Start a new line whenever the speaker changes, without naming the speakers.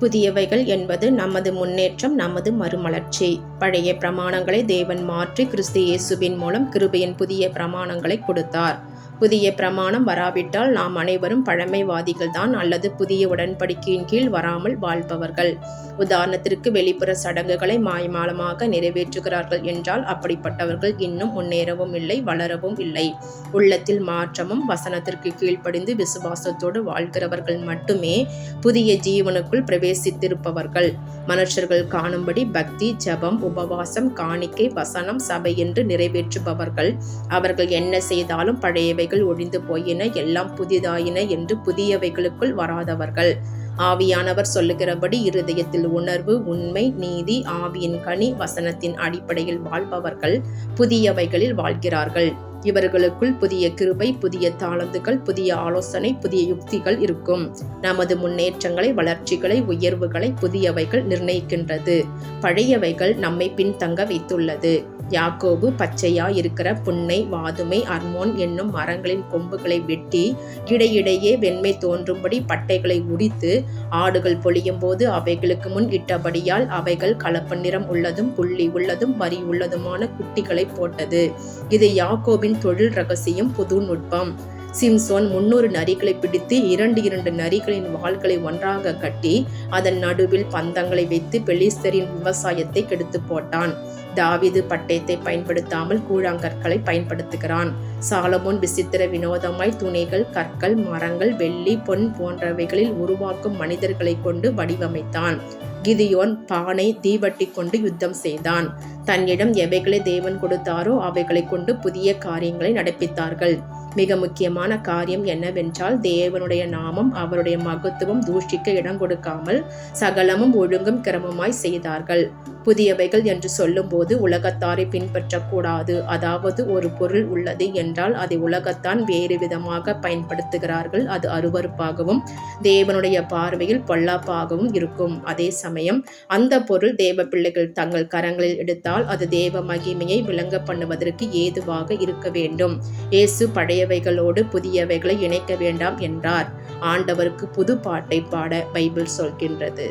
புதியவைகள் என்பது நமது முன்னேற்றம் நமது மறுமலர்ச்சி. பழைய பிரமாணங்களை தேவன் மாற்றி கிறிஸ்து இயேசுவின் மூலம் கிருபையின் புதிய பிரமாணங்களை கொடுத்தார். புதிய பிரமாணம் வராவிட்டால் நாம் அனைவரும் பழமைவாதிகள் தான் அல்லது புதிய உடன்படிக்கையின் கீழ் வராமல் வாழ்பவர்கள். உதாரணத்திற்கு வெளிப்புற சடங்குகளை மாயமாலமாக நிறைவேற்றுகிறார்கள் என்றால் அப்படிப்பட்டவர்கள் இன்னும் முன்னேறவும் இல்லை வளரவும் இல்லை. உள்ளத்தில் மாற்றமும் வசனத்திற்கு கீழ்ப்படிந்து விசுவாசத்தோடு வாழ்கிறவர்கள் மட்டுமே புதிய ஜீவனுக்குள் பிரவேசித்திருப்பவர்கள். மனுஷர்கள் காணும்படி பக்தி ஜபம் உபவாசம் காணிக்கை வசனம் சபை என்று நிறைவேற்றுபவர்கள். அவர்கள் என்ன செய்தாலும் பழைய பழையவைகள் ஒழிந்து போயின எல்லாம் புதிதாயின என்று புதியவைகளுக்குள் வராதவர்கள். ஆவியானவர் சொல்லுகிறபடி இருதயத்தில் உணர்வு உண்மை நீதி ஆவியின் கனி வசனத்தின் அடிப்படையில் வாழ்பவர்கள் புதியவைகளில் வாழ்கிறார்கள். இவர்களுக்குள் புதிய கிருபை புதிய தாளந்துகள் புதிய ஆலோசனை புதிய யுக்திகள் இருக்கும். நமது முன்னேற்றங்களை வளர்ச்சிகளை உயர்வுகளை புதியவைகள் நிர்ணயிக்கின்றது. பழையவைகள் நம்மை பின்தங்க வைத்துள்ளது. யாக்கோபு பச்சையா இருக்கிற புன்னை வாதுமை அர்மோன் என்னும் மரங்களின் கொம்புகளை வெட்டி இடையிடையே வெண்மை தோன்றும்படி பட்டைகளை உரித்து ஆடுகள் பொழியும் போது அவைகளுக்கு முன் இட்டபடியால் அவைகள் கலப்பு நிறம் உள்ளதும் புள்ளி உள்ளதும் வரி உள்ளதுமான குட்டிகளை போட்டது. இது யாக்கோபின் தொழில் ரகசியம் புது நுட்பம். சிம்சோன் முன்னூறு நரிகளை பிடித்து இரண்டு இரண்டு நரிகளின் வாள்களை ஒன்றாக கட்டி அதன் நடுவில் பந்தங்களை வைத்து பெலிஸ்தரின் விவசாயத்தை கெடுத்து போட்டான். தாவிது பட்டயத்தை பயன்படுத்தாமல் கூழாங்கற்களை பயன்படுத்துகிறான். சாலமோன் விசித்திர வினோதமாய் துணைகள் கற்கள் மரங்கள் வெள்ளி பொன் போன்றவைகளில் உருவாக்கும் மனிதர்களை கொண்டு வடிவமைத்தான். கிதியோன் பானை தீவட்டி கொண்டு யுத்தம் செய்தான். தன்னிடம் எவைகளை தேவன் கொடுத்தாரோ அவைகளை கொண்டு புதிய காரியங்களை நடப்பித்தார்கள். மிக முக்கியமான காரியம் என்னவென்றால் தேவனுடைய நாமம் அவருடைய மகத்துவம் தூஷிக்க இடம் கொடுக்காமல் சகலமும் ஒழுங்கும் கிரமமாய் செய்தார்கள். புதியவைகள் என்று சொல்லும்போது உலகத்தாரை பின்பற்றக்கூடாது. அதாவது ஒரு பொருள் உள்ளது என்றால் அதை உலகத்தான் வேறு விதமாக பயன்படுத்துகிறார்கள். அது அருவறுப்பாகவும் தேவனுடைய பார்வையில் பொல்லாப்பாகவும் இருக்கும். அதே சமயம் சமயம் அந்த பொருள் தேவ பிள்ளைகள் தங்கள் கரங்களில் எடுத்தால் அது தேவ மகிமையை விளங்க பண்ணுவதற்கு ஏதுவாக இருக்க வேண்டும். இயேசு பழையவைகளோடு புதியவைகளை இணைக்க வேண்டாம் என்றார். ஆண்டவருக்கு புது பாட்டை பாட பைபிள் சொல்கின்றது.